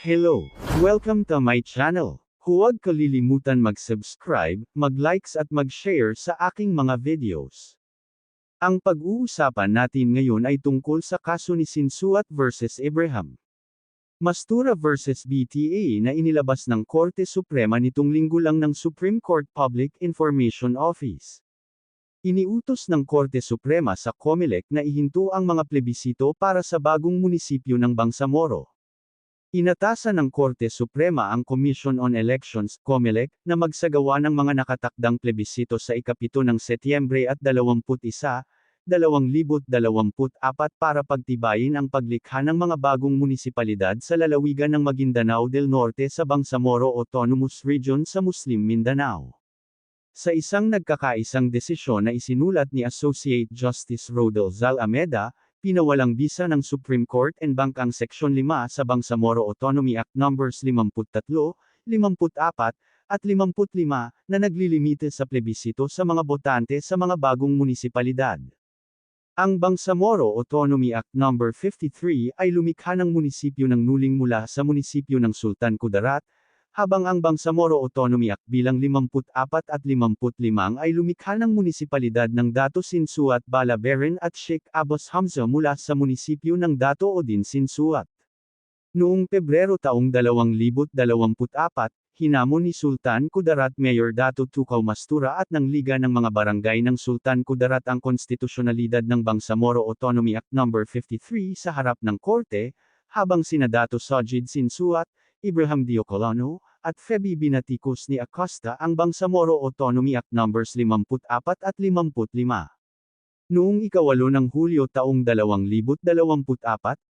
Hello! Welcome to my channel. Huwag kalilimutan mag-subscribe, mag-likes at mag-share sa aking mga videos. Ang pag-uusapan natin ngayon ay tungkol sa kaso ni Sinsuat vs. Abraham. Mastura vs. BTA na inilabas ng Korte Suprema nitong linggo lang ng Supreme Court Public Information Office. Iniutos ng Korte Suprema sa COMELEC na ihinto ang mga plebisito para sa bagong munisipyo ng Bangsamoro. Inatasan ng Korte Suprema ang Commission on Elections, COMELEC, na magsagawa ng mga nakatakdang plebisito sa ikapito ng Setyembre at 21, 2024 para pagtibayin ang paglikha ng mga bagong munisipalidad sa lalawigan ng Maguindanao del Norte sa Bangsamoro Autonomous Region sa Muslim Mindanao. Sa isang nagkakaisang desisyon na isinulat ni Associate Justice Rodel Zal Ameda, pinawalang bisa ng Supreme Court and Bank ang Seksyon 5 sa Bangsamoro Autonomy Act Numbers 53, 54, at 55 na naglilimite sa plebisito sa mga botante sa mga bagong munisipalidad. Ang Bangsamoro Autonomy Act No. 53 ay lumikha ng munisipyo ng Nuling mula sa munisipyo ng Sultan Kudarat, habang ang Bangsamoro Autonomy Act bilang 54 at 55 ay lumikha ng munisipalidad ng Dato Sinsuat Balabaran at Sheikh Abbas Hamza mula sa munisipyo ng Dato Odin Sinsuat. Noong Pebrero taong 2024, hinamon ni Sultan Kudarat Mayor Dato Tukaw Mastura at ng Liga ng mga Barangay ng Sultan Kudarat ang konstitusyonalidad ng Bangsamoro Autonomy Act No. 53 sa harap ng korte, habang sina Dato Sajid Sinsuat, Ibrahim Diocolano, at Feby Binaticos ni Acosta ang Bangsamoro Autonomy Act Numbers 54 at 55. Noong ikawalo ng Hulyo taong 2024,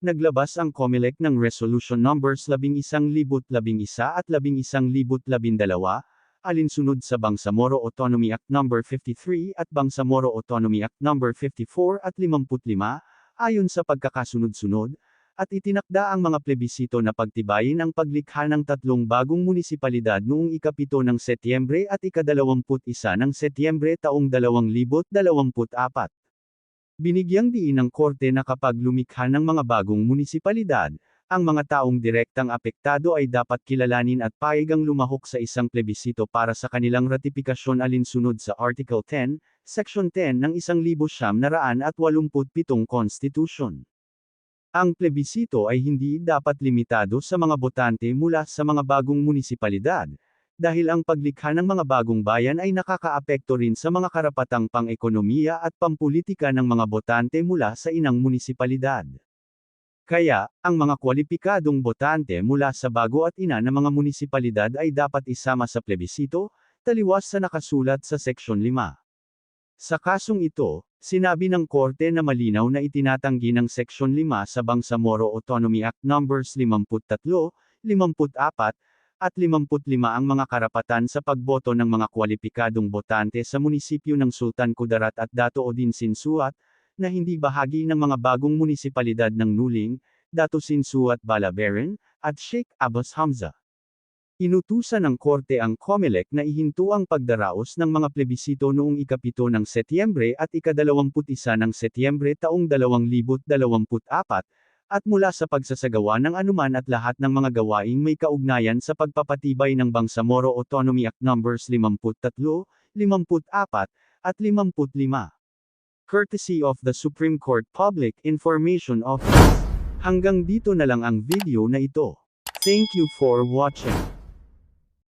naglabas ang COMELEC ng Resolution Numbers 11011 at 11012, alinsunod sa Bangsamoro Autonomy Act No. 53 at Bangsamoro Autonomy Act No. 54 at 55, ayon sa pagkakasunod-sunod, at itinakda ang mga plebisito na pagtibayin ang paglikha ng tatlong bagong munisipalidad noong ikapito ng Setyembre at ikadalawamput isa ng Setyembre taong 2024. Binigyang diin ng korte na kapag lumikha ng mga bagong munisipalidad, ang mga taong direktang apektado ay dapat kilalanin at payagang lumahok sa isang plebisito para sa kanilang ratipikasyon alinsunod sa Article 10, Section 10 ng 1987 Constitution. Ang plebisito ay hindi dapat limitado sa mga botante mula sa mga bagong munisipalidad, dahil ang paglikha ng mga bagong bayan ay nakakaapekto rin sa mga karapatang pang-ekonomiya at pampulitika ng mga botante mula sa inang munisipalidad. Kaya, ang mga kwalipikadong botante mula sa bago at ina ng mga munisipalidad ay dapat isama sa plebisito, taliwas sa nakasulat sa Seksyon 5. Sa kasong ito, sinabi ng korte na malinaw na itinatanggi ng Seksyon 5 sa Bangsamoro Autonomy Act Numbers 53, 54, at 55 ang mga karapatan sa pagboto ng mga kwalipikadong botante sa munisipyo ng Sultan Kudarat at Dato Odin Sinsuat, na hindi bahagi ng mga bagong munisipalidad ng Nuling, Dato Sinsuat Balabaran, at Sheikh Abbas Hamza. Inutusan ng korte ang COMELEC na ihinto ang pagdaraos ng mga plebisito noong ikapito ng Setyembre at ikadalawamput isa ng Setyembre taong 2024, at mula sa pagsasagawa ng anuman at lahat ng mga gawaing may kaugnayan sa pagpapatibay ng Bangsamoro Autonomy Act Numbers 53, 54, at 55. Courtesy of the Supreme Court Public Information Office. Hanggang dito na lang ang video na ito. Thank you for watching.